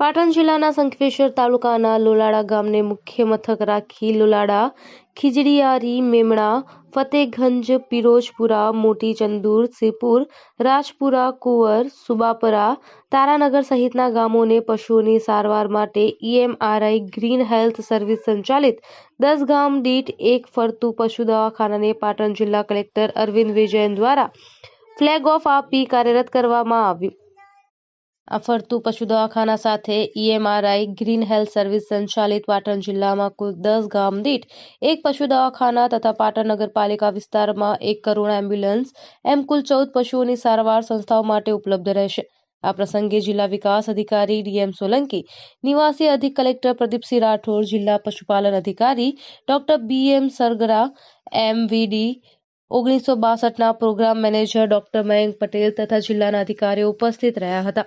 પાટણ જિલ્લાના શંખેશ્વર તાલુકાના લોલાડા ગામને મુખ્ય મથક રાખી લોલાડા ખીજડીયારી, મેમણા ફતેગંજ પિરોજપુરા, મોટી ચંદુર, સિપુર, રાજપુરા, કુંવર, સુબાપરા, તારાનગર સહિતના ગામોને પશુઓની સારવાર માટે ઈએમઆરઆઈ ગ્રીન હેલ્થ સર્વિસ સંચાલિત દસ ગામ દીઠ એક ફરતું પશુ દવાખાનાને પાટણ જિલ્લા કલેક્ટર અરવિંદ વિજયન દ્વારા ફ્લેગ ઓફ આપી કાર્યરત કરવામાં આવ્યું. આ ફરતું પશુ દવાખાના સાથે ઈએમઆરઆઈ ગ્રીન હેલ્થ સર્વિસ સંચાલિત પાટણ જિલ્લામાં કુલ દસ ગામ દીઠ એક પશુ દવાખાના તથા પાટણ નગરપાલિકા વિસ્તારમાં એક કરોડ એમ્બ્યુલન્સ, એમ કુલ ચૌદ પશુઓની સારવાર સંસ્થાઓ માટે ઉપલબ્ધ રહેશે. આ પ્રસંગે જિલ્લા વિકાસ અધિકારી ડીએમ સોલંકી, નિવાસી અધિક કલેક્ટર પ્રદીપસિંહ રાઠોડ, જિલ્લા પશુપાલન અધિકારી ડોક્ટર બીએમ સરગરા એમવીડી ઓગણીસો બાસઠના programme manager doctor Mayank Patel તથા જિલ્લાના અધિકારીઓ ઉપસ્થિત રહ્યા હતા.